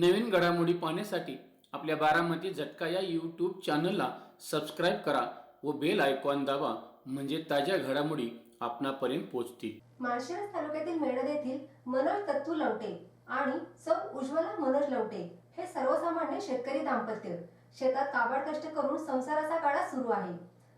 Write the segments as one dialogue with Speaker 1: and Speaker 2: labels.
Speaker 1: नवीन घडामोडी पाहण्यासाठी आपल्या बारामती झटका या यूट्यूब चॅनलला सबस्क्राईब करा व बेल आयकॉन दाबा म्हणजे ताज्या घडामोडी आपणापर्यंत पोहोचतील.
Speaker 2: माळशिरस तालुक्यातील मेळद येथील मनोज तत्तू लवटे आणि सौ उज्ज्वला मनोज लवटे हे सर्वसामान्य शेतकरी दाम्पत्य. शेतात काबाड कष्ट करून संसाराचा काळा सुरू आहे.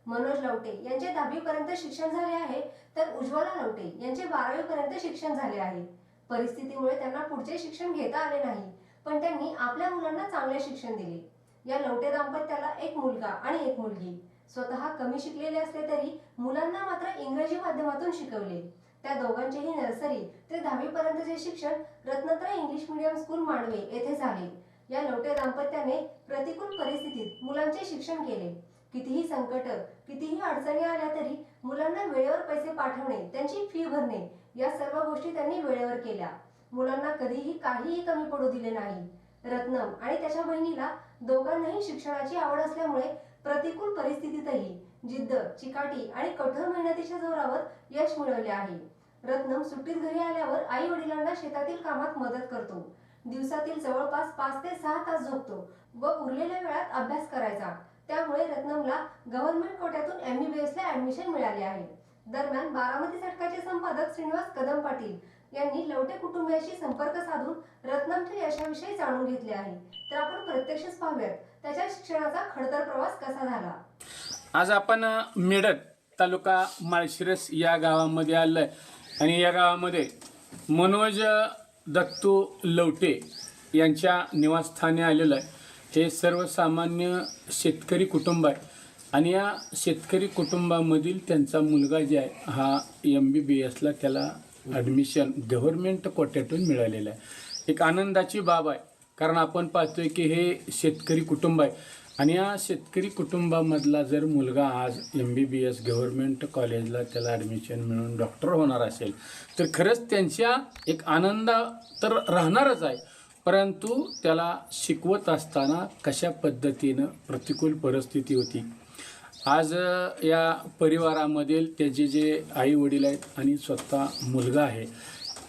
Speaker 2: मनोज लवटे यांचे दहावी पर्यंत शिक्षण झाले आहे तर उज्ज्वला लवटे यांचे बारावी पर्यंत शिक्षण झाले आहे. परिस्थितीमुळे त्यांना पुढचे शिक्षण घेता आले नाही. पण त्यांनी आपल्या मुलांना चांगले शिक्षण दिले. या लवटे दाम्पत्याला एक मुलगा आणि एक मुलगी. स्वतः कमी शिकलेले असले तरी मुलांना मात्र इंग्रजी माध्यमातून शिकवले. त्या दोघांचेही नर्सरी ते दहावी पर्यंतचे शिक्षण Ratnatra English medium school Mandave येथे झाले. या लवटे दाम्पत्याने प्रतिकूल परिस्थितीत मुलांचे शिक्षण केले. कितीही संकट कितीही अडचणी आल्या तरी मुलांना वेळेवर पैसे पाठवणे त्यांची फी भरणे या सर्व गोष्टी त्यांनी वेळेवर केल्या. मुलांना कधीही काहीही कमी पडू दिले नाही. रत्नम आणि त्याच्या बहिणीला दोघांनाही शिक्षणाची आवड असल्यामुळे प्रतिकूल परिस्थितीतही जिद्द चिकाटी आणि कठोर मेहनतीच्या जोरावर यश मिळवले आहे. रत्नम सुट्टीत घरी आल्यावर आई वडिलांना शेतातील कामात मदत करतो. दिवसातील जवळपास पाच ते सहा तास झोपतो व उरलेल्या वेळात अभ्यास करायचा. त्यामुळे रत्नमला गव्हर्नमेंट कोट्यातून एमबीबीएस ला ऍडमिशन मिळाले आहे. दरम्यान बारामती झटकाचे संपादक श्रीनिवास कदम पाटील यांनी लवटे कुटुंबियाशी संपर्क साधून रत्नमच्या यशाविषयी जाणून घेतले आहे. तर आपण प्रत्यक्षच पाहूयात त्याच्या शिक्षणाचा खडतर प्रवास कसा झाला?
Speaker 1: आज आपण मेडक तालुका माळशिरस या गावामध्ये आलोय. आणि या गावामध्ये मनोज दत्तू लवटे यांच्या निवासस्थानी आलेलं आहे. हे सर्वसामान्य शेतकरी कुटुंब आहे. आणि या शेतकरी कुटुंबामधील त्यांचा मुलगा जे आहे हा एम बी बी एसला त्याला ॲडमिशन गव्हर्मेंट कोट्यातून मिळालेलं आहे. एक आनंदाची बाब आहे. कारण आपण पाहतोय की हे शेतकरी कुटुंब आहे. आणि या शेतकरी कुटुंबामधला जर मुलगा आज M B B S government कॉलेजला त्याला ॲडमिशन मिळून डॉक्टर होणार असेल तर खरंच त्यांच्या एक आनंद तर राहणारच आहे. परंतु त्याला शिकवत असताना कशा पद्धतीनं प्रतिकूल परिस्थिती होती? आज या परिवारामधील त्याचे जे आई वडील आहेत आणि स्वतः मुलगा आहे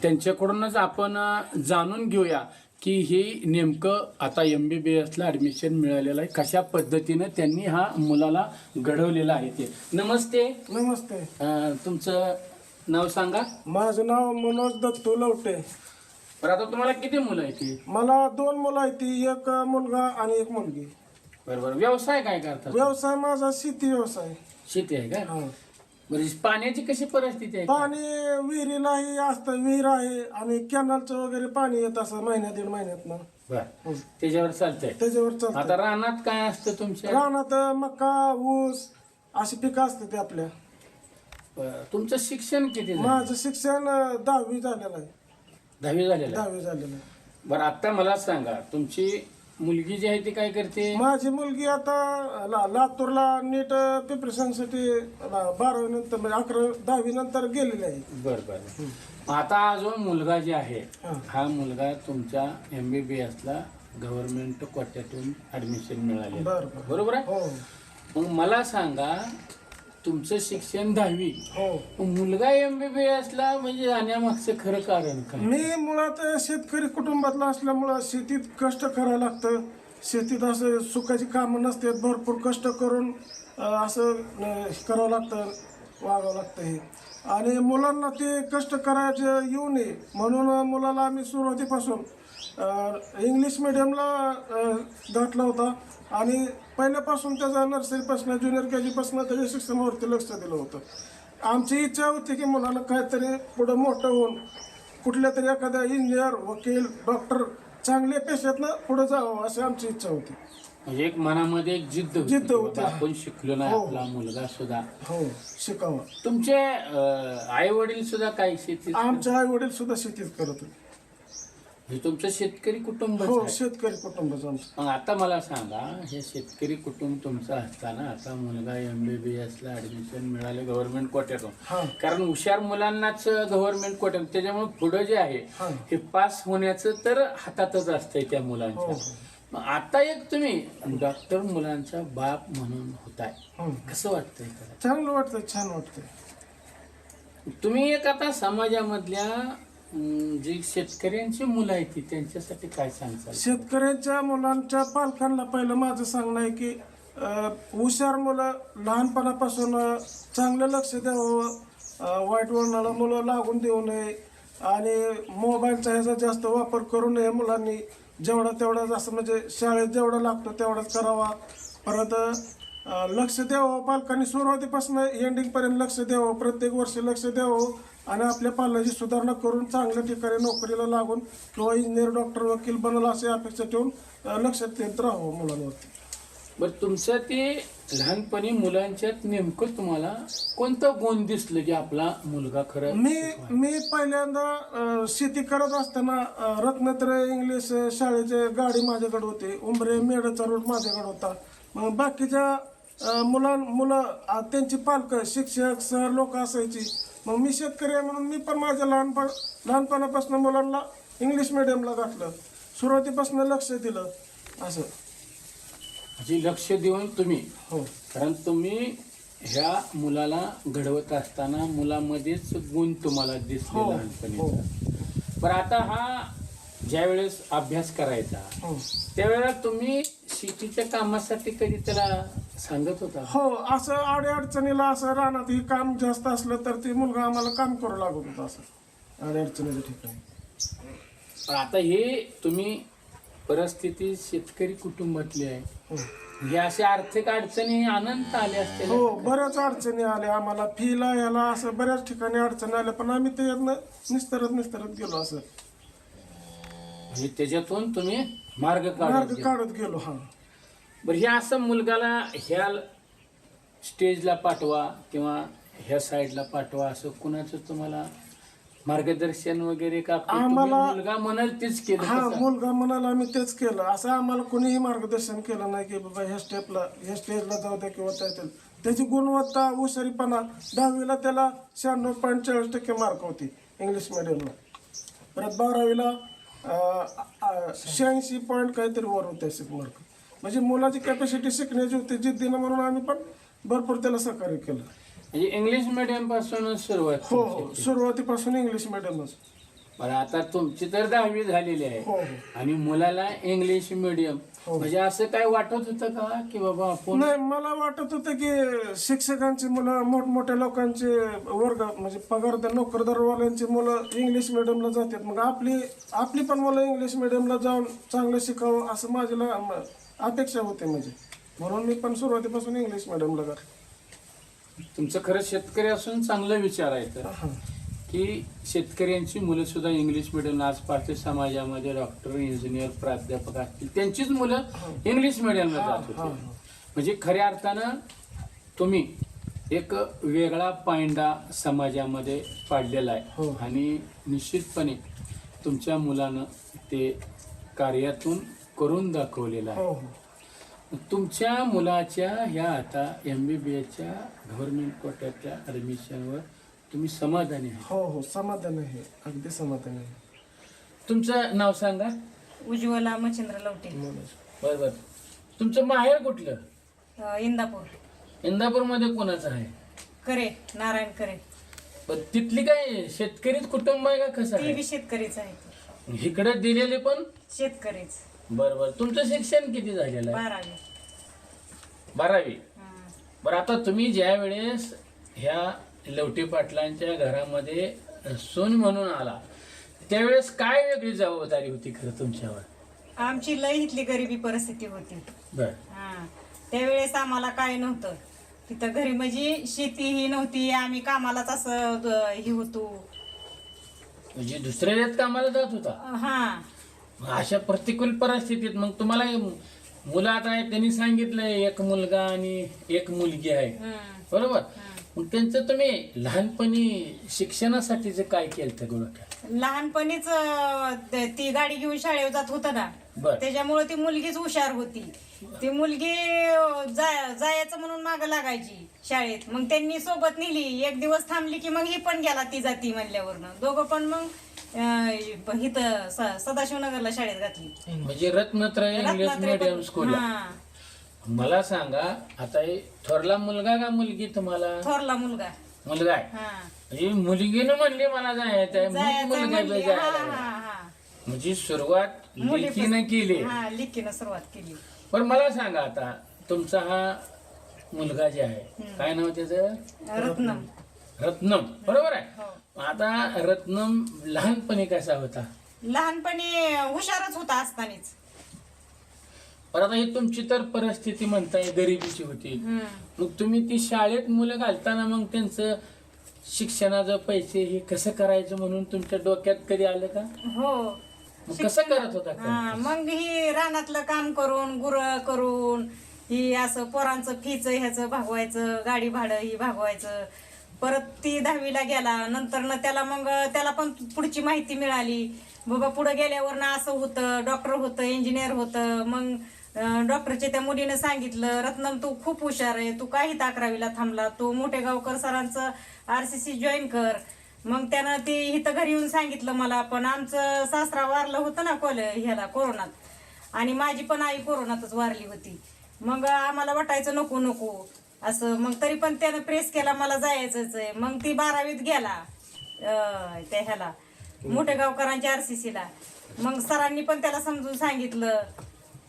Speaker 1: त्यांच्याकडूनच आपण जाणून घेऊया की हे नेमकं आता एम बी बी एसला ॲडमिशन मिळालेलं आहे. कशा पद्धतीनं त्यांनी हा मुलाला घडवलेला आहे ते? नमस्ते.
Speaker 3: नमस्ते.
Speaker 1: अ, तुमचं नाव सांगा.
Speaker 3: माझं नाव मनोज दत्तू लवटे.
Speaker 1: बरं आता तुम्हाला किती मुलं आहेत ते
Speaker 3: मला दोन मुलं आहेत ती एक मुलगा आणि एक मुलगी.
Speaker 1: बरं बरं. व्यवसाय काय करतात?
Speaker 3: व्यवसाय माझा शेती व्यवसाय.
Speaker 1: शेती आहे का?
Speaker 3: हा.
Speaker 1: बरं पाण्याची कशी परिस्थिती आहे?
Speaker 3: पाणी विहिरीलाही असतं विहीर आहे आणि कॅनलचं वगैरे पाणी येत असं महिन्या दीड महिन्यात ना
Speaker 1: बरं. त्याच्यावर चालतंय.
Speaker 3: त्याच्यावर
Speaker 1: आता
Speaker 3: चालतं
Speaker 1: रानात काय असतं तुमच्या?
Speaker 3: रानात मका ऊस अशी पिकं असते ते आपल्या.
Speaker 1: बरं. तुमचं शिक्षण किती झालं?
Speaker 3: माझं शिक्षण अं, दहावी झालेलं आहे.
Speaker 1: दहावी झालेलं आहे.
Speaker 3: दहावी झालेलं आहे.
Speaker 1: बरं आता मला सांगा तुमची मुलगी जी आहे ती काय करते?
Speaker 3: माझी मुलगी आता ला- लातूरला नीट प्रिपरेशनसाठी बारावी नंतर म्हणजे अकरा दहावी नंतर गेलेली आहे.
Speaker 1: बरं बरं. आता जो मुलगा जे आहे
Speaker 3: हा.
Speaker 1: हा मुलगा तुमच्या एम बी बी एसला गव्हर्नमेंट कोट्यातून ऍडमिशन मिळाले
Speaker 3: बरं बरं.
Speaker 1: बरोबर आहे?
Speaker 3: हो.
Speaker 1: मग मला सांगा तुमचं शिक्षण दहावी.
Speaker 3: हो.
Speaker 1: मुलगा एम बी बी एसला म्हणजे जाण्यामागचं खरं कारण काय?
Speaker 3: मी मुळात शेतकरी कुटुंबातला असल्यामुळं शेतीत कष्ट करावं लागतं. शेतीत असं सुखाची कामं नसतात भरपूर कष्ट करून अं, असं अं, करावं लागतं वागावं लागतं हे. आणि मुलांना ते कष्ट करायचे येऊ नये म्हणून मुलाला आम्ही सुरुवातीपासून अं, इंग्लिश मिडियमला अं, घातला होता. आणि पहिल्यापासून त्याचा नर्सरीपासून ज्युनियर के जीपासून त्याच्या शिक्षणावरती लक्ष दिलं होतं. आमची इच्छा होती की मुलाला काहीतरी पुढं मोठं होऊन कुठल्या तरी एखाद्या इंजिनियर वकील डॉक्टर चांगल्या पेशातनं पुढे जावं अशी आमची इच्छा होती.
Speaker 1: म्हणजे एक मनामध्ये एक जिद्द होती
Speaker 3: जिद्द
Speaker 1: की
Speaker 3: होती.
Speaker 1: बाबा आपण शिकलो नाही
Speaker 3: हो.
Speaker 1: आपला मुलगा सुद्धा.
Speaker 3: हो शिकावं.
Speaker 1: तुमचे आई वडील सुद्धा काय शेती
Speaker 3: आमचे आई वडील सुद्धा शेतीत करत होते.
Speaker 1: हे तुमचं शेतकरी कुटुंब
Speaker 3: हो शेतकरी कुटुंबाचं आमचं.
Speaker 1: मग आता मला सांगा हे शेतकरी कुटुंब तुमचं असताना आता मुलगा एम बी बी एसला ऍडमिशन मिळाले गव्हर्नमेंट कोट्यातून. कारण हुशार मुलांनाच गव्हर्नमेंट कोट्यातून. त्याच्यामुळे पुढं जे आहे
Speaker 3: हा.
Speaker 1: पास होण्याचं तर हातातच असतंय त्या मुलांच्या
Speaker 3: हो.
Speaker 1: मग आता एक तुम्ही डॉक्टर मुलांचा बाप म्हणून होताय.
Speaker 3: हं.
Speaker 1: कसं वाटतंय?
Speaker 3: चांगलं वाटतं छान वाटतंय.
Speaker 1: तुम्ही एक आता समाजामधल्या अं, जी शेतकऱ्यांची मुलं आहेत ती त्यांच्यासाठी काय सांगताल?
Speaker 3: शेतकऱ्यांच्या मुलांच्या पालकांना पहिलं माझं सांगणं आहे की अं, हुशार मुलं लहानपणापासून अं, चांगलं लक्ष द्यावं अं, वाईट वळणाला मुलं लागून देऊ नये आणि मोबाईलचा ह्याचा जास्त वापर करू नये मुलांनी. जेवढा तेवढा जास्त म्हणजे शाळेत जेवढं लागतो तेवढाच करावा. परत अं, लक्ष द्यावं पालकांनी सुरुवातीपासून एंडिंगपर्यंत लक्ष द्यावं प्रत्येक वर्षी लक्ष द्यावं. आणि आपल्या पाल्याची सुधारणा करून चांगल्या ठिकाणी नोकरीला लागून किंवा इंजिनियर डॉक्टर वकील बनल अशी अपेक्षा ठेवून लक्ष देत राहावं मुलांवरती.
Speaker 1: बरं तुमचं ते लहानपणी मुलांच्यात नेमकं तुम्हाला कोणतं गुण दिसलं की आपला मुलगा खरं
Speaker 3: मी मी पहिल्यांदा शेती करत असताना अं, रत्नात्रय इंग्लिश शाळेचे गाडी माझ्याकडे होती. उंबरे मेडचा रूट माझ्याकडे होता. मग बाकीच्या मुलां मुलं त्यांची पालक शिक्षक सर लोक असायची. मग मी शेतकरी आहे म्हणून मी पण माझ्या लहानपण लहानपणापासून मुलांना इंग्लिश मिडियमला घातलं. सुरुवातीपासून लक्ष दिलं. असं.
Speaker 1: म्हणजे लक्ष देऊन तुम्ही.
Speaker 3: हो.
Speaker 1: कारण तुम्ही ह्या मुलाला घडवत असताना मुलामध्येच गुण तुम्हाला दिसले
Speaker 3: हो,
Speaker 1: लहानपणी बरं आता हा ज्या वेळेस अभ्यास करायचा
Speaker 3: हो.
Speaker 1: त्यावेळेला तुम्ही शेतीच्या कामासाठी कधी त्याला सांगत होता?
Speaker 3: हो असं आडे अडचणीला असं रानात ही काम जास्त असलं तर ते मुलगा आम्हाला काम करू लागत होता असं. आडे अडचणीच्या ठिकाणी.
Speaker 1: पण आता हे तुम्ही परिस्थिती शेतकरी कुटुंबातली आहे.
Speaker 3: हो.
Speaker 1: हे अशा आर्थिक अडचणी अनंत आल्या असतील.
Speaker 3: हो बऱ्याच अडचणी आल्या आम्हाला. फीला याला असं बऱ्याच ठिकाणी अडचणी आल्या पण आम्ही ते निस्तरत निस्तरत गेलो असं.
Speaker 1: म्हणजे त्याच्यातून तुम्ही मार्ग काढत
Speaker 3: मार्ग
Speaker 1: गेला.
Speaker 3: काढत गेलो हा
Speaker 1: बरं हे असं मुलगाला ह्या स्टेजला पाठवा किंवा ह्या साईडला पाठवा असं कुणाचं तुम्हाला मार्गदर्शन वगैरे का तुम्ही
Speaker 3: आम्हाला-
Speaker 1: मुलगा म्हणाल तेच केलं
Speaker 3: हा? मुलगा म्हणाला आम्ही तेच केलं असं आम्हाला कोणीही मार्गदर्शन केलं नाही की बाबा ह्या स्टेपला ह्या स्टेजला जाऊ द्या किंवा त्या त्याची गुणवत्ता हुशारीपणा दहावीला त्याला शहाण्णव पॉईंट चाळीस टक्के मार्क होती इंग्लिश मिडियमला परत बारावीला शहाऐंशी पॉईंट काहीतरी वर होते असे मार्क म्हणजे मुलाची कॅपॅसिटी शिकण्याची होती जिद्दीनं म्हणून आम्ही पण भरपूर त्याला सहकार्य केलं
Speaker 1: म्हणजे इंग्लिश मिडियमपासून सुरुवात
Speaker 3: हो. हो सुरुवातीपासून इंग्लिश मिडियमच
Speaker 1: बरं आता तुमची तर दहावी झालेली आहे
Speaker 3: हो हो
Speaker 1: आणि मुलाला इंग्लिश मिडियम. म्हणजे असं काय वाटत होतं का की बाबा आपण
Speaker 3: नाही मला वाटत होतं की शिक्षकांची मुलं मोठमोठ्या लोकांचे वर्ग म्हणजे पगार नोकरदारवाल्यांची मुलं इंग्लिश मिडियमला जातात. मग आपली आपली पण मुलं इंग्लिश मिडियमला जाऊन चांगलं शिकावं असं माझी ला- म- अपेक्षा होती म्हणजे. म्हणून मी पण सुरुवातीपासून इंग्लिश मिडियमला घातलं
Speaker 1: तुमचं खरं शेतकरी असून चांगलं विचार आहे तर.
Speaker 3: हा.
Speaker 1: की शेतकऱ्यांची मुलं सुद्धा इंग्लिश मिडियम आज समाजामध्ये डॉक्टर इंजिनियर प्राध्यापक असतील. त्यांचीच मुलं इंग्लिश मिडियमला जात
Speaker 3: हा,
Speaker 1: होती
Speaker 3: हा.
Speaker 1: म्हणजे खऱ्या अर्थानं तुम्ही एक वेगळा पायंडा समाजामध्ये पाडलेला
Speaker 3: हो.
Speaker 1: आहे आणि निश्चितपणे तुमच्या मुलानं ते कार्यातून करून दाखवलेलं आहे.
Speaker 3: हो हो.
Speaker 1: तुमच्या मुलाच्या ह्या आता एम बी बी एसच्या गव्हर्नमेंट कोट्याच्या ॲडमिशनवर तुम्ही समाधानी आहे
Speaker 3: हो हो समाधान आहे. अगदी समाधान आहे.
Speaker 1: तुमचं नाव सांगा.
Speaker 4: उज्ज्वला मच्छिंद्र लवटे.
Speaker 1: बरं बरं. तुमचं माहेर कुठलं?
Speaker 4: अ, इंदापूर.
Speaker 1: इंदापूरमध्ये कोणाचं आहे?
Speaker 4: करे नारायण करे.
Speaker 1: पण तिथली काय शेतकरीच कुटुंब आहे का कसं
Speaker 4: ती बी शेतकरीच आहे.
Speaker 1: इकडे दिलेले पण?
Speaker 4: शेतकरीच.
Speaker 1: बरं बरं. तुमचं शिक्षण किती झालेलं आहे?
Speaker 4: बारावी.
Speaker 1: बारावी.
Speaker 4: हं.
Speaker 1: बरं आता तुम्ही ज्या वेळेस ह्या लवटी पाटलांच्या घरामध्ये सून म्हणून आला. त्यावेळेस काय वेगळी जबाबदारी होती खरं तुमच्यावर?
Speaker 4: आमची लय इथली गरिबी परिस्थिती होती.
Speaker 1: बर.
Speaker 4: हा त्यावेळेस आम्हाला काय नव्हतं. तिथं घरी म्हणजे शेती ही नव्हती आम्ही कामालाच असं द- हे होतो.
Speaker 1: म्हणजे दुसऱ्या यात कामाला जात होता?
Speaker 4: हा.
Speaker 1: मग अशा प्रतिकूल परिस्थितीत मग तुम्हाला हे मुलं आता आहे त्यांनी सांगितलंय एक मुलगा आणि एक मुलगी आहे. बरोबर? मग त्यांचं तुम्ही लहानपणी शिक्षणासाठीच काय केलं गोळ्या
Speaker 4: लहानपणीच अ, त- ती गाडी घेऊन शाळेत जात होतं ना.
Speaker 1: बर.
Speaker 4: त्याच्यामुळे ती मुलगीच हुशार होती. ती मुलगी अ, जा- जायचं म्हणून माग लागायची शाळेत. मग त्यांनी सोबत नेली. एक दिवस थांबली की मग ही पण गेला ती जाती म्हणल्यावरनं. दोघं पण मग अ, इथं स- सदाशिवनगरला शाळेत घातली.
Speaker 1: म्हणजे रत्नत्रय इंग्लिश मीडियम
Speaker 4: पण-
Speaker 1: स्कूल
Speaker 4: हा.
Speaker 1: मला सांगा आता हे थोरला मुलगा का मुलगी तुम्हाला?
Speaker 4: थोरला मुलगा.
Speaker 1: मुलगा आहे.
Speaker 4: हा.
Speaker 1: म्हणजे मुलगीनं म्हणली मला जायचं आहे म्हणून
Speaker 4: जायचं
Speaker 1: मुलगा
Speaker 4: म्हणली.
Speaker 1: बी जायला
Speaker 4: हा,
Speaker 1: लागला.
Speaker 4: हा, हा.
Speaker 1: म्हणजे सुरुवात लेकीनं केली.
Speaker 4: हा लिखीनं सुरुवात केली.
Speaker 1: पण मला सांगा आता तुमचा हा मुलगा जे आहे काय नाव त्याचं?
Speaker 4: रत्नम.
Speaker 1: रत्नम. बरोबर आहे?
Speaker 4: हो.
Speaker 1: आता रत्नम लहानपणी कसा होता?
Speaker 4: लहानपणी हुशारच होता असतानीच.
Speaker 1: पण आता ही तुमची तर परिस्थिती म्हणताय गरिबीची होती. मग तुम्ही ती शाळेत मुलं घालताना मग त्यांचं शिक्षणाचं पैसे हे कसं करायचं म्हणून तुमच्या डोक्यात कधी आलं का?
Speaker 4: हो.
Speaker 1: मग कसं करत होता
Speaker 4: हा
Speaker 1: का?
Speaker 4: मग ही रानातलं काम करून गुर करून ही असं पोरांचं फीच ह्याचं भागवायचं गाडी भाडं ही भागवायचं. परत ती दहावीला गेला नंतर न त्याला मग त्याला पण पुढची माहिती मिळाली. बाबा पुढे गेल्यावर ना असं होतं डॉक्टर होतं इंजिनियर होतं. मग डॉक्टरच्या त्या मुलीनं सांगितलं रत्नम तू खूप हुशार आहे तू काही अकरावीला थांबला तू मोठे गावकर सरांचं आर सी सी जॉईन कर. मग त्यानं ती इथं घरी येऊन सांगितलं मला पण आमचं सासरा वारलं होतं ना कोल ह्याला कोरोनात. आणि माझी पण आई कोरोनातच वारली होती. मग आम्हाला वाटायचं नको नको. असं मग तरी पण त्यानं प्रेस केला मला जायचंच आहे. मग ती बारावीत गेला त्या ह्याला मोठ्या गावकरांच्या आर सी सीला मग सरांनी पण त्याला समजून सांगितलं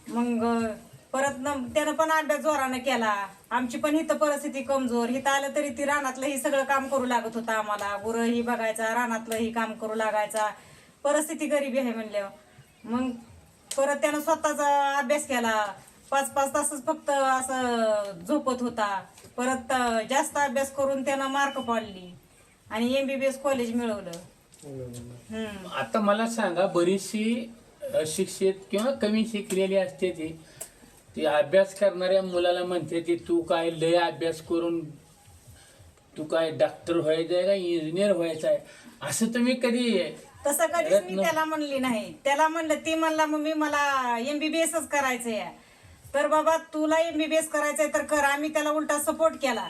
Speaker 4: मग परत न त्यानं पण अभ्यास जोरानं केला. आमची पण इथं परिस्थिती कमजोर. इथं आलं तरी ती रानातलं ही सगळं काम करू लागत होतं आम्हाला. गुरं ही बघायचा रानातलं ही काम करू लागायचा. परिस्थिती गरिबी आहे म्हणल्यावर. मग परत त्यानं स्वतःचा अभ्यास केला. पाच पाच तासच फक्त असं झोपत होता. परत जास्त अभ्यास करून त्यानं मार्क पाडली. आणि एमबीबीएस कॉलेज मिळवलं.
Speaker 1: आता मला सांगा बरीचशी अशिक्षित किंवा कमी शिकलेली असते ती. ती अभ्यास करणाऱ्या मुलाला म्हणते ती तू काय लय अभ्यास करून तू काय डॉक्टर व्हायचं आहे का इंजिनियर व्हायचं आहे? असं तुम्ही कधी
Speaker 4: तसं कधीच मी त्याला म्हणली नाही. त्याला म्हणलं ती म्हणला मम्मी मला एमबीबीएसच करायचंय. तर बाबा तुला एमबीबीएस करायचंय तर कर आम्ही त्याला उलटा सपोर्ट केला.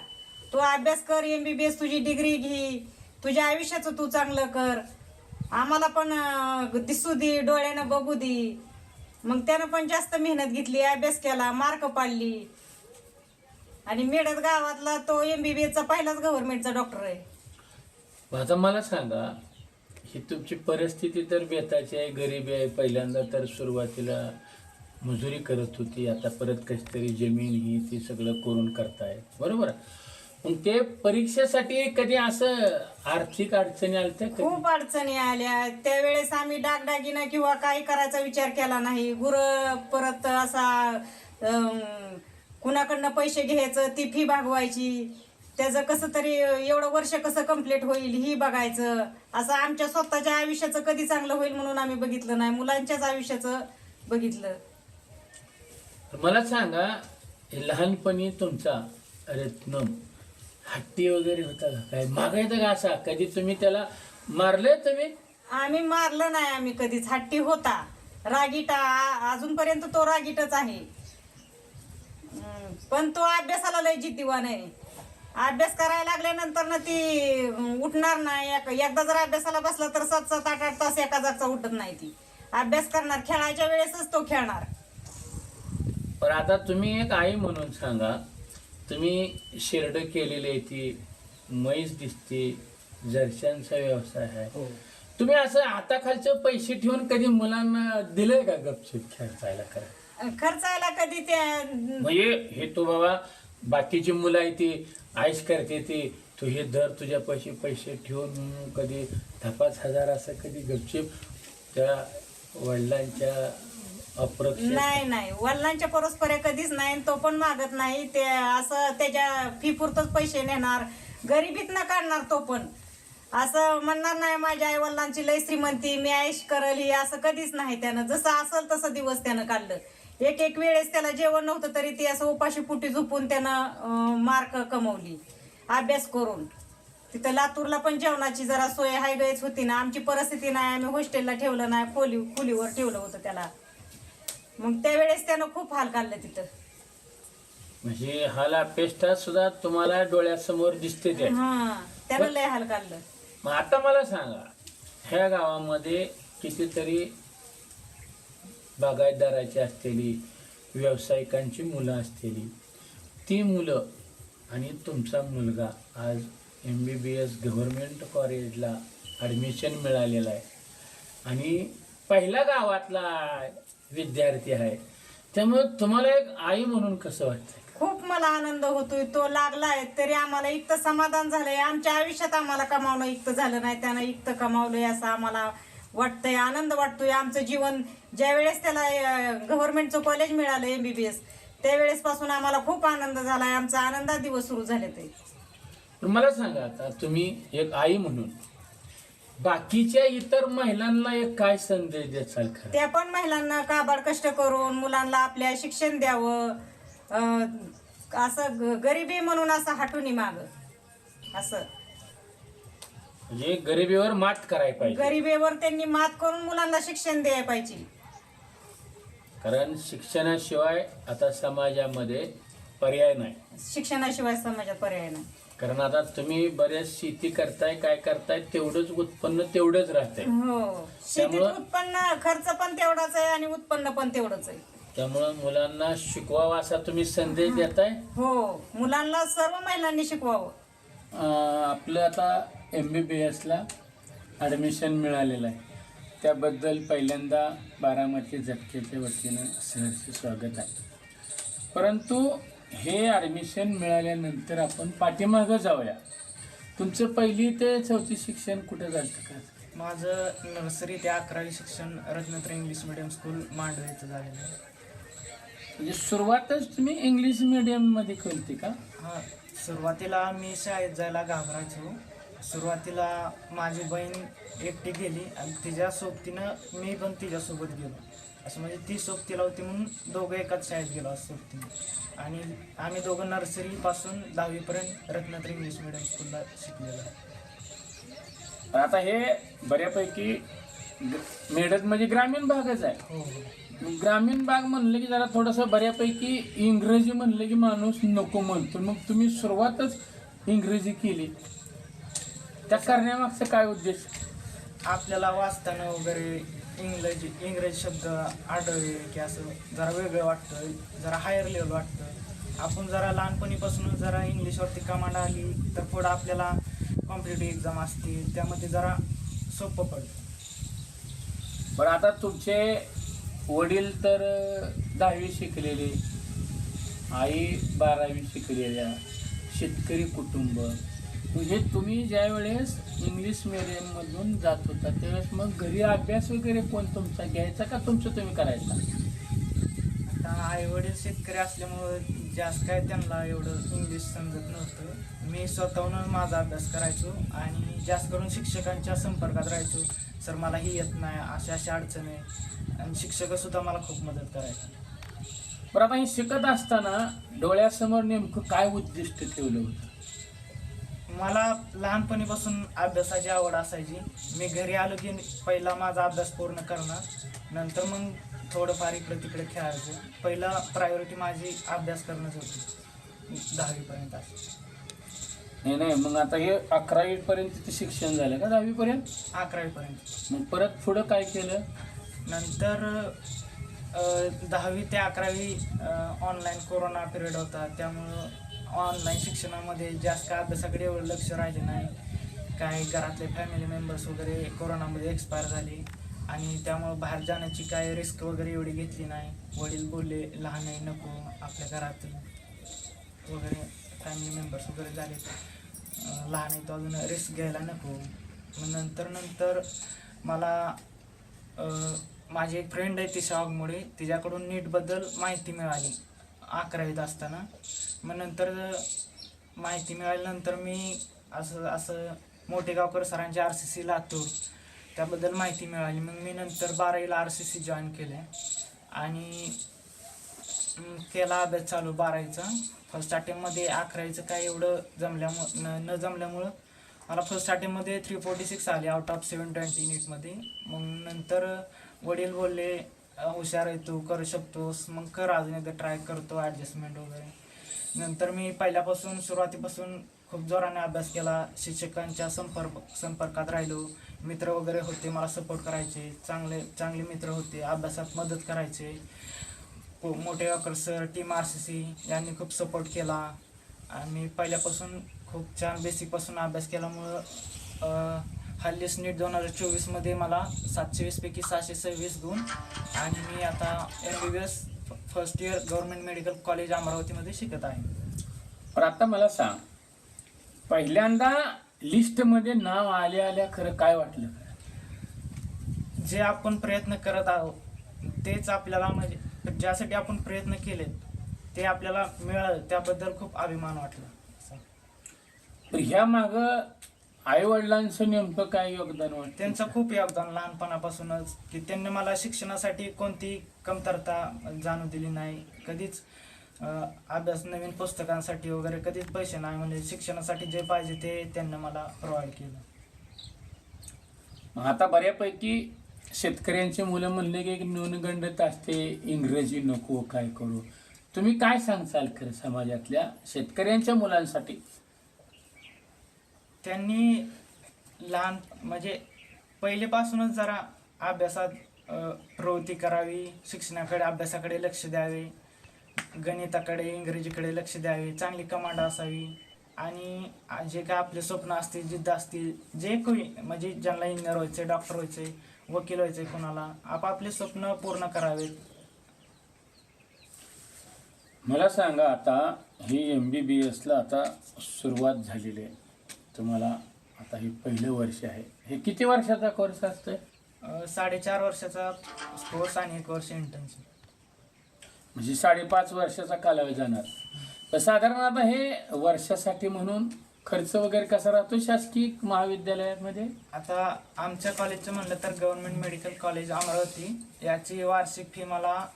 Speaker 4: तू अभ्यास कर एमबीबीएस तुझी डिग्री घे. तुझ्या आयुष्याचं तू चांगलं कर. आम्हाला पण दिसू दे डोळ्यानं बघू दे. मग त्यानं पण जास्त मेहनत घेतली अभ्यास केला मार्क पाडली. आणि मेडत गावातला तो एमबीबीएसचा पहिलाच गव्हर्नमेंटचा डॉक्टर आहे.
Speaker 1: आता मला सांगा ही तुमची परिस्थिती तर बेताची आहे गरिबी आहे. पहिल्यांदा तर सुरुवातीला मजुरी करत होती आता परत कशी तरी जमीन ही ती सगळं करून करताय बरोबर? ते परीक्षेसाठी कधी असं आर्थिक अडचणी आल्या कधी?
Speaker 4: खूप अडचणी आल्या. त्यावेळेस आम्ही डागडागिना किंवा काही करायचा विचार केला नाही. गुर परत असा कुणाकडनं पैसे घ्यायचं ती फी भागवायची. त्याचं कसं तरी एवढं वर्ष कसं कंप्लीट होईल ही बघायचं. असं आमच्या स्वतःच्या आयुष्याचं कधी चांगलं होईल म्हणून आम्ही बघितलं नाही. मुलांच्याच आयुष्याचं बघितलं.
Speaker 1: मला सांगा हे लहानपणी तुमचा रत्नम हट्टी वगैरे होता का? काय मागायचं का असा? कधी तुम्ही त्याला मारले तुम्ही?
Speaker 4: आम्ही मारलं नाही आम्ही कधीच. हट्टी होता. रागीटा आ- अजूनपर्यंत तो रागीटच आहे. हम्म, पण तो अभ्यासाला लय जिद्दीवान आहे. अभ्यास करायला लागल्यानंतर ना ती अं, उठणार नाही. एक- एकदा जर अभ्यासाला बसला तर सात सात आठ आठ तास एका जागचा उठत नाही ती. अभ्यास करणार. खेळायच्या वेळेसच तो खेळणार.
Speaker 1: पण आता तुम्ही एक आई म्हणून सांगा. तुम्ही शेरड केलेली आहे ती म्हैस दिसते जर्शांचा व्यवसाय आहे. तुम्ही असं हाताखालचे पैसे ठेवून कधी मुलांना दिलंय का गपचूप खेळायला करा
Speaker 4: अं, खर्चायला कधी ते
Speaker 1: म्हणजे हे तो बाबा बाकीची मुलं आहे ती आईश करते ती तू हे दर तुझ्या पैसे पैसे ठेवून कधी दहा पाच हजार असं कधी गपचूप त्या वडिलांच्या
Speaker 4: नाही नाही. वडिलांच्या परस्पर कधीच नाही तो पण मागत नाही. ते असं त्याच्या फी पुरतच पैसे नेणार. गरिबीत न काढणार तो पण. असं म्हणणार नाही माझ्या आई वडिलांची लय श्रीमंती मी आयुष करल. ही असं कधीच नाही त्यानं. जसं असेल तसं दिवस त्यानं काढलं. एक एक वेळेस त्याला जेवण नव्हतं तरी ती असं उपाशी पुटी झोपून त्यानं मार्क कमवली. अभ्यास करून. तिथं लातूरला पण जेवणाची जरा सोय हायगयच होती ना. आमची परिस्थिती नाही. आम्ही हॉस्टेलला ठेवलं नाही. खोली खोलीवर ठेवलं होतं त्याला. मग त्यावेळेस त्यानं खूप हाल काढलं तिथं.
Speaker 1: म्हणजे हाला अपेष्टा सुद्धा तुम्हाला डोळ्यासमोर दिसते ते
Speaker 4: हा त्यानं लय हाल काढलं.
Speaker 1: मग आता मला सांगा ह्या गावामध्ये कितीतरी बागायतदाराची असलेली व्यावसायिकांची मुलं असलेली ती मुलं आणि तुमचा मुलगा आज
Speaker 5: M B B S government कॉलेजला ॲडमिशन मिळालेलं आहे. आणि पहिल्या गावातला विद्यार्थी आहे. त्यामुळे तुम्हाला एक आई म्हणून कसं वाटतं
Speaker 4: खूप मला आनंद होतोय तो लागलाय तरी आम्हाला इतकं समाधान झालंय. आमच्या आयुष्यात आम्हाला कमावणं इतकं झालं नाही त्यानं इतकं कमावलंय असं आम्हाला वाटतंय आनंद वाटतोय. आमचं जीवन ज्या वेळेस त्याला गव्हर्नमेंटचं कॉलेज मिळालं एमबीबीएस त्यावेळेस पासून आम्हाला खूप आनंद झालाय. आमचा आनंदात दिवस सुरू झाले ते.
Speaker 5: मला सांगा आता तुम्ही एक आई म्हणून बाकीच्या इतर महिलांना एक काय संदेश द्याल खरं?
Speaker 4: त्या पण महिलांना काबाड कष्ट करून मुलांना आपल्या शिक्षण द्यावं. अं, असं ग- गरिबी म्हणून असं हटून माग. असं.
Speaker 5: म्हणजे गरिबीवर मात करायला पाहिजे.
Speaker 4: गरिबीवर त्यांनी मात करून मुलांना शिक्षण द्यायला पाहिजे.
Speaker 5: कारण शिक्षणाशिवाय आता समाजामध्ये पर्याय नाही.
Speaker 4: शिक्षणाशिवाय समाजात पर्याय नाही.
Speaker 5: कारण आता तुम्ही बरेच शेती करताय काय करताय तेवढंच उत्पन्न तेवढंच राहतंय.
Speaker 4: हो. शेतीत
Speaker 5: त्यामुळं-
Speaker 4: उत्पन्न खर्च पण तेवढाच आहे आणि उत्पन्न पण तेवढंच आहे.
Speaker 5: त्यामुळं मुलांना शिकवावा असा तुम्ही संदेश देताय?
Speaker 4: हो. मुलांना सर्व महिलांनी शिकवावं.
Speaker 1: अं, आपलं आता एम बी बी एसला ॲडमिशन मिळालेलं आहे. त्याबद्दल पहिल्यांदा बारामती झटकेच्या वतीनं सहर्ष स्वागत आहे. परंतु हे ॲडमिशन मिळाल्यानंतर आपण पाठीमागं जाऊया. तुमचं पहिली ते चौथी शिक्षण कुठं झालं का?
Speaker 6: माझं नर्सरी ते अकरावी शिक्षण Ratnatra English medium school Mandave इथं झालेलं आहे.
Speaker 1: म्हणजे सुरुवातच तुम्ही इंग्लिश मिडियममध्ये केली का?
Speaker 6: हा सुरुवातीला मी शाळेत जायला घाबरायचो. सुरुवातीला माझी बहीण एकटी गेली आणि तिच्या सोबतीनं मी पण तिच्यासोबत गेलो. असं म्हणजे ती सोबतीला होती म्हणून दोघं एकाच शाळेत गेलो असं सोबतीने आणि आम्ही दोघं नर्सरीपासून दहावीपर्यंत रत्नत्र इंग्लिश मिडियम स्कूलला शिकलेलो. आहे
Speaker 1: पण आता हे बऱ्यापैकी ग- मेडत म्हणजे ग्रामीण भागच आहे.
Speaker 6: हो हो.
Speaker 1: ग्रामीण भाग म्हणलं की जरा थोडंसं बऱ्यापैकी इंग्रजी म्हणलं की माणूस नको म्हणतो. मग तुम्ही सुरुवातच इंग्रजी केली. त्या करण्यामागचा काय उद्देश?
Speaker 6: आपल्याला वाचताना वगैरे इंग्रजी इंग्रजी शब्द आढळले की असं जरा वेगळं वाटतं जरा हायर लेवल वाटतं. आपण जरा लहानपणीपासून जरा इंग्लिशवरती कमांड आली तर पुढं आपल्याला कॉम्पिटेटिव्ह एक्झाम असतील त्यामध्ये जरा सोपं पडतं.
Speaker 1: पण आता तुमचे वडील तर दहावी शिकलेले आई बारावी शिकलेल्या शेतकरी कुटुंब हे तुम्ही ज्या वेळेस इंग्लिश मिडियममधून जात होता त्यावेळेस मग घरी अभ्यास वगैरे कोण तुमचा? घ्यायचा का तुमचं तुम्ही करायचा?
Speaker 6: आता आई वडील शेतकरी असल्यामुळं जास्त काय त्यांना एवढं इंग्लिश समजत नव्हतं. मी स्वतःहून माझा अभ्यास करायचो आणि जास्त करून शिक्षकांच्या संपर्कात राहायचो. सर मला ही येत नाही अशा अशा अडचण आहे. आणि शिक्षकसुद्धा मला खूप मदत करायचे.
Speaker 1: बरं आता हे शिकत असताना डोळ्यासमोर नेमकं काय उद्दिष्ट ठेवलं होतं?
Speaker 6: मला लहानपणीपासून अभ्यासाची आवड असायची. मी घरी आलो की पहिला माझा अभ्यास पूर्ण करणार नंतर मग थोडंफार इकडं तिकडे खेळायचं. पहिला प्रायोरिटी माझी अभ्यास करणंच होती. दहावीपर्यंत असं.
Speaker 1: नाही नाही मग आता हे अकरावी पर्यंत शिक्षण झालं का दहावी पर्यंत
Speaker 6: अकरावीपर्यंत.
Speaker 1: मग परत पुढं काय केलं?
Speaker 6: नंतर अ, दहावी ते अकरावी ऑनलाईन कोरोना पिरियड होता. त्यामुळं ऑनलाईन शिक्षणामध्ये जास्त काय अभ्यासाकडे एवढं लक्ष राहिले नाही. काही घरातले फॅमिली मेंबर्स वगैरे कोरोनामध्ये एक्सपायर झाले. आणि त्यामुळं बाहेर जाण्याची काय रिस्क वगैरे एवढी घेतली नाही. वडील बोलले लहान आहे नको आपल्या घरात वगैरे फॅमिली मेंबर्स वगैरे झाले लहान आहे तो अजून रिस्क घ्यायला नको. मग नंतर नंतर मला माझी एक फ्रेंड आहे तिशा वाघमोडे तिच्याकडून नीटबद्दल माहिती मिळाली अकरावीत असताना. मग नंतर माहिती मिळाल्यानंतर मी असं असं मोठेगावकर सरांचे आर सी सी लातूर त्याबद्दल माहिती मिळाली. मग मी नंतर बारावीला आर सी सी जॉईन केले. आणि केला अभ्यास चालू बारावीचा. फर्स्ट स्टार्टिंगमध्ये अकरावीचं काय एवढं जमल्यामुळं न न जमल्यामुळं मला फर्स्ट स्टार्टिंगमध्ये थ्री फोर्टी सिक्स आले आउट ऑफ सेवन ट्वेंटी नीटमध्ये मग नंतर वडील बोलले हुशार आहे तू करू शकतोस. मग कर अजून एकदा ट्राय करतो ॲडजस्टमेंट वगैरे. नंतर मी पहिल्यापासून सुरुवातीपासून खूप जोराने अभ्यास केला. शिक्षकांच्या संपर्क संपर्कात राहिलो. मित्र वगैरे होते मला सपोर्ट करायचे. चांगले चांगले मित्र होते अभ्यासात मदत करायचे. मोठे Akar sir team R C C यांनी खूप सपोर्ट केला. आणि पहिल्यापासून खूप छान बेसिकपासून अभ्यास केल्यामुळं अ, हल्लीच नीट दोन हजार चोवीसमध्ये मला सातशे वीसपैकी सहाशे सव्वीस गुण आणि मी आता M B B S first year government medical college अमरावतीमध्ये शिकत आहे.
Speaker 1: पण आता मला सांग पहिल्यांदा लिस्टमध्ये नाव आल्या आल्या खरं काय वाटलं?
Speaker 6: जे आपण प्रयत्न करत आहोत तेच आपल्याला म्हणजे ज्यासाठी आपण प्रयत्न केले ते आपल्याला मिळालं त्याबद्दल खूप अभिमान वाटला.
Speaker 1: ह्या माग आई वडिलांचं नेमकं काय योगदान वाटतं
Speaker 6: त्यांचं खूप योगदान लहानपणापासूनच की त्यांनी मला शिक्षणासाठी कोणती कमतरता जाणू दिली नाही. कधीच अं, अभ्यास नवीन पुस्तकांसाठी वगैरे कधीच पैसे नाही म्हणजे शिक्षणासाठी जे पाहिजे ते त्यांनी मला प्रोव्हाइड केलं.
Speaker 1: मग आता बऱ्यापैकी शेतकऱ्यांची मुलं म्हणले की एक न्यूनगंडत असते इंग्रजी नको काय करू. तुम्ही काय सांगचाल खरं समाजातल्या शेतकऱ्यांच्या मुलांसाठी?
Speaker 6: त्यांनी लहान म्हणजे पहिलेपासूनच जरा अभ्यासात प्रवृत्ती करावी शिक्षणाकडे अभ्यासाकडे लक्ष द्यावे गणिताकडे इंग्रजीकडे लक्ष द्यावे चांगली कमांड असावी आणि जे काय आपले स्वप्न असतील जिद्द असतील जे कोणी म्हणजे ज्यांना इंजिनियर व्हायचे डॉक्टर व्हायचे वकील व्हायचे कोणाला आपापले स्वप्न पूर्ण करावेत.
Speaker 1: मला सांगा आता ही एम बी बी एसला आता सुरुवात झालेली आहे. तुम्हाला आता हे पहिलं वर्ष आहे. हे किती वर्षाचा कोर्स असतोय?
Speaker 6: अ, साडेचार वर्षाचा कोर्स आणि एक वर्ष इंटर्नशिप
Speaker 1: म्हणजे साडेपाच वर्षाचा कालावधी जाणार. तर साधारण आता हे वर्षासाठी म्हणून खर्च वगैरे कसा राहतो शासकीय महाविद्यालयामध्ये?
Speaker 6: आता आमच्या कॉलेजचं म्हणलं तर गव्हर्नमेंट मेडिकल कॉलेज अमरावती याची वार्षिक फी मला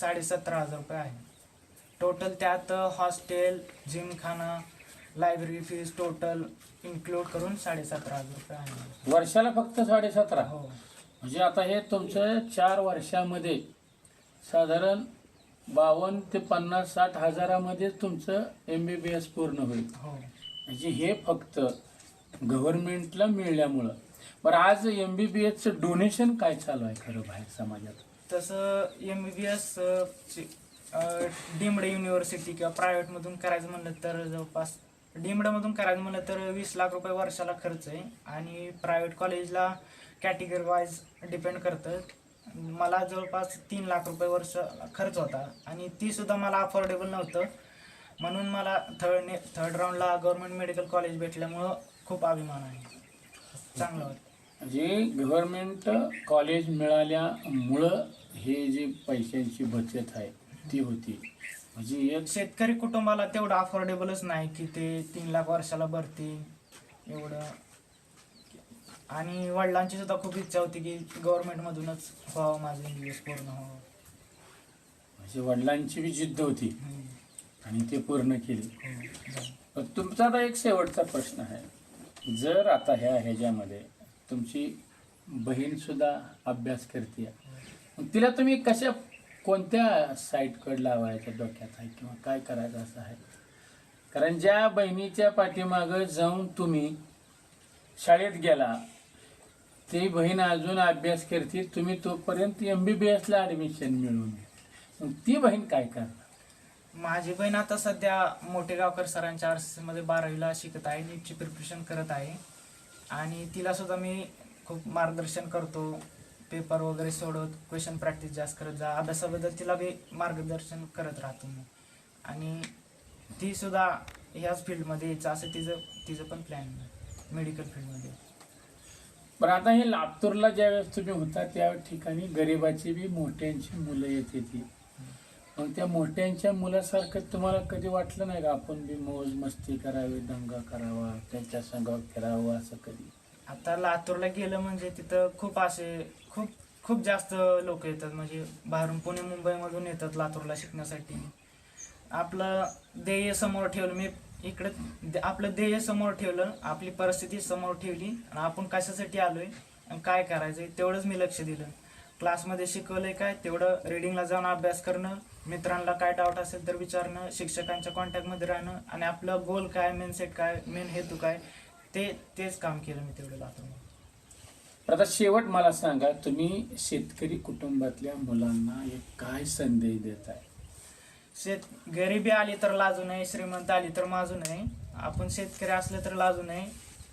Speaker 6: साडेसतरा हजार रुपये आहे. टोटल त्यात hostel gymkhana library fees total include करून साडेसतरा हजार रुपये आहे
Speaker 1: वर्षाला फक्त साडेसतरा?
Speaker 6: हो.
Speaker 1: म्हणजे आता हे तुमचं चार वर्षामध्ये साधारण बावन्न ते पन्नास साठ हजारामध्ये तुमचं एम बी बी एस पूर्ण होईल.
Speaker 6: हो.
Speaker 1: म्हणजे हे फक्त गव्हर्नमेंटला मिळाल्यामुळं. बरं आज एम बी बी एसचं डोनेशन काय चालू आहे खरं बाहेर समाजात?
Speaker 6: तसं M B B S deemed university किंवा प्रायव्हेटमधून करायचं म्हणलं तर जवळपास डिमडमधून करायचं म्हणलं तर वीस लाख रुपये वर्षाला खर्च आहे आणि प्रायव्हेट कॉलेजला कॅटेगरी वाईज डिपेंड करतं. मला जवळपास तीन लाख रुपये वर्ष खर्च होता आणि ती सुद्धा मला अफोर्डेबल नव्हतं. म्हणून मला थर्ड ने थर्ड राऊंडला गव्हर्नमेंट मेडिकल कॉलेज भेटल्यामुळं खूप अभिमान आहे. चांगलं वाटतं
Speaker 1: जे गव्हर्नमेंट कॉलेज मिळाल्यामुळं हे जे पैशांची बचत आहे ती होती. म्हणजे एक
Speaker 6: शेतकरी कुटुंबाला तेवढं अफोर्डेबलच नाही की ते तीन लाख वर्षाला भरतील एवढं. आणि वडिलांची सुद्धा खूप इच्छा होती की गव्हर्नमेंटमधूनच व्हावं माझं इंग्लिश पूर्ण व्हावं.
Speaker 1: म्हणजे वडिलांची बी जिद्द होती. आणि ते पूर्ण केली.
Speaker 6: हो.
Speaker 1: पण तुमचा आता एक शेवटचा प्रश्न आहे. जर आता ह्या ह्याच्यामध्ये तुमची बहीण सुद्धा अभ्यास करते तिला तुम्ही कशा कोणत्या साईटकडे लावायच्या डोक्यात आहे किंवा काय करायचं असं आहे? कारण ज्या बहिणीच्या पाठीमागं जाऊन तुम्ही शाळेत गेला ती बहीण अजून अभ्यास करते तुम्ही तोपर्यंत एम बी बी एसला ॲडमिशन मिळवून घ्या. मग ती बहीण काय करणार?
Speaker 6: माझी बहीण आता सध्या मोठेगावकर सरांच्या आर सी मध्ये बारावीला शिकत आहे नीटची प्रिपरेशन करत आहे. आणि तिला सुद्धा मी खूप मार्गदर्शन करतो. पेपर वगैरे सोडवत क्वेश्चन प्रॅक्टिस जास्त करत जा अभ्यासाबद्दल तिला बी मार्गदर्शन करत राहतो मी. आणि ती सुद्धा ह्याच फील्डमध्ये यायचं असं तिचं तिचं पण प्लॅन मेडिकल फील्डमध्ये.
Speaker 1: पण आता हे लातूरला ज्यावेळेस तुम्ही होता त्या ठिकाणी गरिबाची बी मोठ्यांची मुलं येते ती. मग त्या मोठ्यांच्या मुलासारखं तुम्हाला कधी वाटलं नाही का आपण बी मौज मस्ती करावी दंगा करावा त्यांच्या संग फिरावं असं कधी?
Speaker 6: आता लातूरला गेलं म्हणजे तिथं खूप असे खूप खूप जास्त लोक येतात. म्हणजे बाहेरून पुणे मुंबईमधून येतात लातूरला शिकण्यासाठी. आपलं ध्येय समोर ठेवलं. मी इकडे आपलं ध्येय समोर ठेवलं. आपली परिस्थिती समोर ठेवली. आणि आपण कशासाठी आलोय आणि काय करायचं आहे तेवढंच मी लक्ष दिलं. क्लासमध्ये शिकवलंय काय? तेवढं रिडिंगला जाऊन अभ्यास करणं. मित्रांना काय डाऊट असेल तर विचारणं. शिक्षकांच्या कॉन्टॅक्टमध्ये राहणं. आणि आपलं गोल काय? मेन सेट काय? मेन हेतू काय? ते तेच काम केलं मी तेवढं लातूरमध्ये.
Speaker 1: आता शेवट मला सांगा तुम्ही शेतकरी कुटुंबातल्या मुलांना एक काय संदेश देत आहे
Speaker 6: शेत गरिबी आली तर लाजू नये श्रीमंत आली तर माजू नये. आपण शेतकरी असले तर लाजू नये.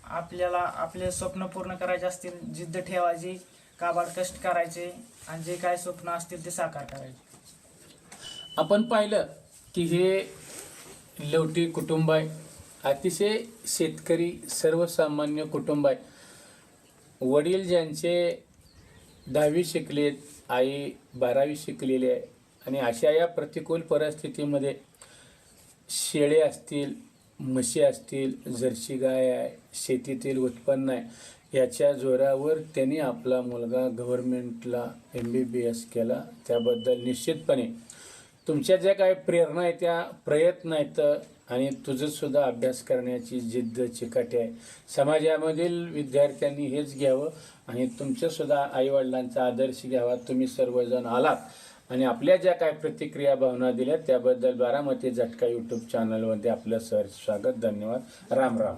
Speaker 6: आपल्याला आपले स्वप्न पूर्ण करायचे असतील जिद्द ठेवायची काबाड कष्ट करायचे आणि जे काय स्वप्न असतील ते साकार करायचे.
Speaker 1: आपण पाहिलं की हे लवटी कुटुंब आहे. अतिशय शेतकरी सर्वसामान्य कुटुंब आहे. वडील ज्यांचे दहावी शिकलेत आई बारावी शिकलेली आहे आणि अशा या प्रतिकूल परिस्थितीमध्ये शेळे असतील म्हशी असतील जर्सी गाय आहे शेतीतील उत्पन्न आहे याच्या जोरावर त्यांनी आपला मुलगा गव्हर्मेंटला एम बी बी एस केला. त्याबद्दल निश्चितपणे तुमच्या ज्या काही प्रेरणा आहे त्या प्रयत्न आहेत आणि तुझंसुद्धा अभ्यास करण्याची जिद्द चिकाटी आहे. समाजामधील विद्यार्थ्यांनी हेच घ्यावं आणि तुमच्यासुद्धा आईवडिलांचा आदर्श घ्यावा. तुम्ही सर्वजण आलात आणि आपल्या ज्या काय प्रतिक्रिया भावना दिल्या त्याबद्दल बारामती झटका यूट्यूब चॅनलमध्ये आपलं सर स्वागत. धन्यवाद. राम राम.